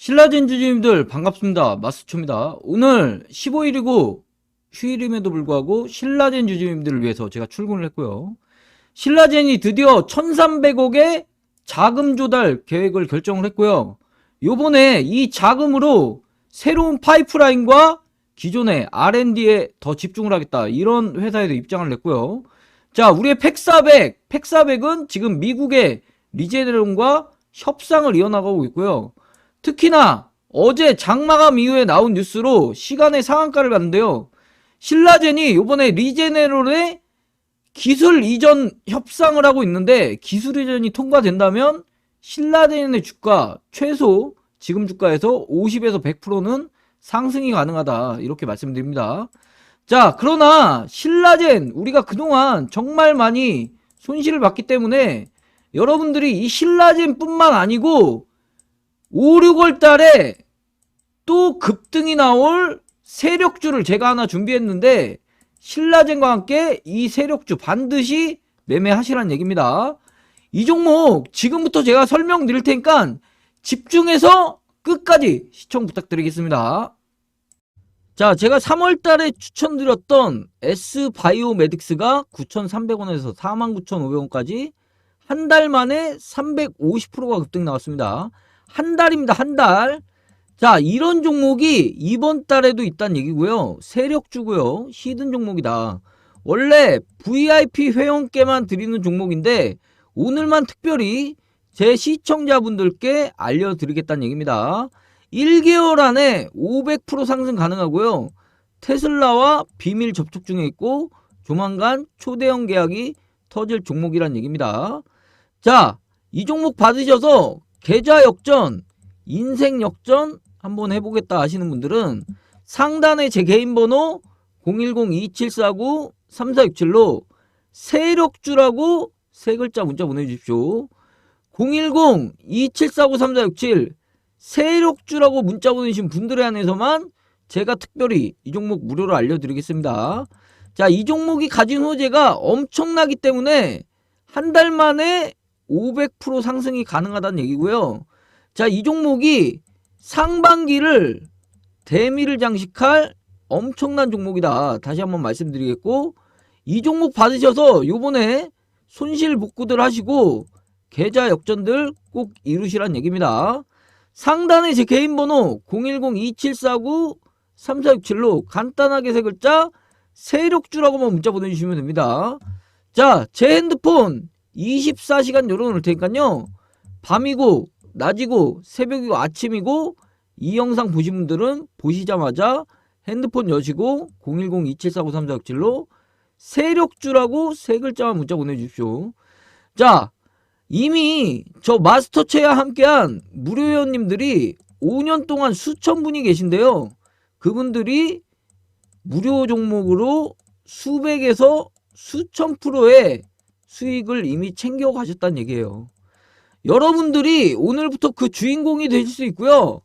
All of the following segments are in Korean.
신라젠 주주님들 반갑습니다. 마스초입니다. 오늘 15일이고 휴일임에도 불구하고 신라젠 주주님들을 위해서 제가 출근을 했고요. 신라젠이 드디어 1300억의 자금 조달 계획을 결정을 했고요. 요번에 이 자금으로 새로운 파이프라인과 기존의 R&D에 더 집중을 하겠다. 이런 회사에도 입장을 냈고요. 자, 우리의 팩400, 팩400은 지금 미국의 리제네론과 협상을 이어나가고 있고요. 특히나 어제 장마감 이후에 나온 뉴스로 시간의 상한가를 봤는데요. 신라젠이 요번에 리제네론의 기술 이전 협상을 하고 있는데 기술 이전이 통과된다면 신라젠의 주가 최소 지금 주가에서 50에서 100%는 상승이 가능하다 이렇게 말씀드립니다. 자 그러나 신라젠 우리가 그동안 정말 많이 손실을 봤기 때문에 여러분들이 이 신라젠 뿐만 아니고 5, 6월 달에 또 급등이 나올 세력주를 제가 하나 준비했는데 신라젠과 함께 이 세력주 반드시 매매하시라는 얘기입니다. 이 종목 지금부터 제가 설명드릴 테니까 집중해서 끝까지 시청 부탁드리겠습니다. 자, 제가 3월 달에 추천드렸던 S바이오메딕스가 9,300원에서 49,500원까지 한 달 만에 350%가 급등 나왔습니다. 한 달입니다, 한 달. 자, 이런 종목이 이번 달에도 있다는 얘기고요. 세력주고요. 히든 종목이다. 원래 VIP 회원께만 드리는 종목인데 오늘만 특별히 제 시청자분들께 알려드리겠다는 얘기입니다. 1개월 안에 500% 상승 가능하고요. 테슬라와 비밀 접촉 중에 있고 조만간 초대형 계약이 터질 종목이란 얘기입니다. 자, 이 종목 받으셔서 계좌 역전, 인생 역전 한번 해보겠다 하시는 분들은 상단에 제 개인 번호 010-2749-3467로 세력주라고 세 글자 문자 보내주십시오. 010-2749-3467 세력주라고 문자 보내신 분들에 한해서만 제가 특별히 이 종목 무료로 알려드리겠습니다. 자, 이 종목이 가진 호재가 엄청나기 때문에 한 달 만에 500% 상승이 가능하다는 얘기고요. 자, 이 종목이 상반기를 대미를 장식할 엄청난 종목이다. 다시 한번 말씀드리겠고, 이 종목 받으셔서 요번에 손실 복구들 하시고, 계좌 역전들 꼭 이루시란 얘기입니다. 상단에 제 개인 번호 010-2749-3467로 간단하게 세 글자 세력주라고만 문자 보내주시면 됩니다. 자, 제 핸드폰 24시간 열어놓을 테니까요. 밤이고, 낮이고, 새벽이고, 아침이고, 이 영상 보신 분들은 보시자마자 핸드폰 여시고 010-2749-3467로 세력주라고 세 글자만 문자 보내주십시오. 자, 이미 저 마스터체와 함께한 무료 회원님들이 5년 동안 수천 분이 계신데요. 그분들이 무료 종목으로 수백에서 수천 프로의 수익을 이미 챙겨 가셨다는 얘기예요. 여러분들이 오늘부터 그 주인공이 되실 수 있고요.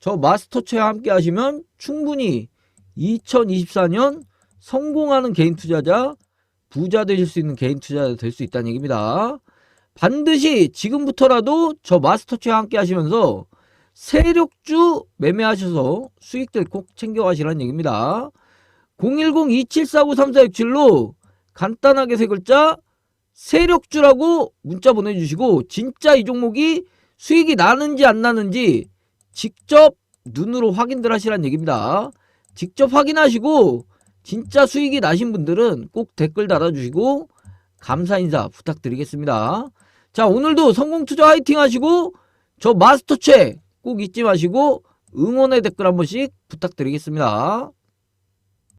저 마스터체와 함께 하시면 충분히 2024년 성공하는 개인 투자자, 부자 되실 수 있는 개인 투자자 될 수 있다는 얘기입니다. 반드시 지금부터라도 저 마스터체와 함께 하시면서 세력주 매매하셔서 수익들 꼭 챙겨가시라는 얘기입니다. 010-2749-3467로 간단하게 세 글자 세력주라고 문자 보내주시고 진짜 이 종목이 수익이 나는지 안 나는지 직접 눈으로 확인들 하시라는 얘기입니다. 직접 확인하시고 진짜 수익이 나신 분들은 꼭 댓글 달아주시고 감사 인사 부탁드리겠습니다. 자 오늘도 성공투자 화이팅 하시고 저 마스터체 꼭 잊지 마시고 응원의 댓글 한 번씩 부탁드리겠습니다.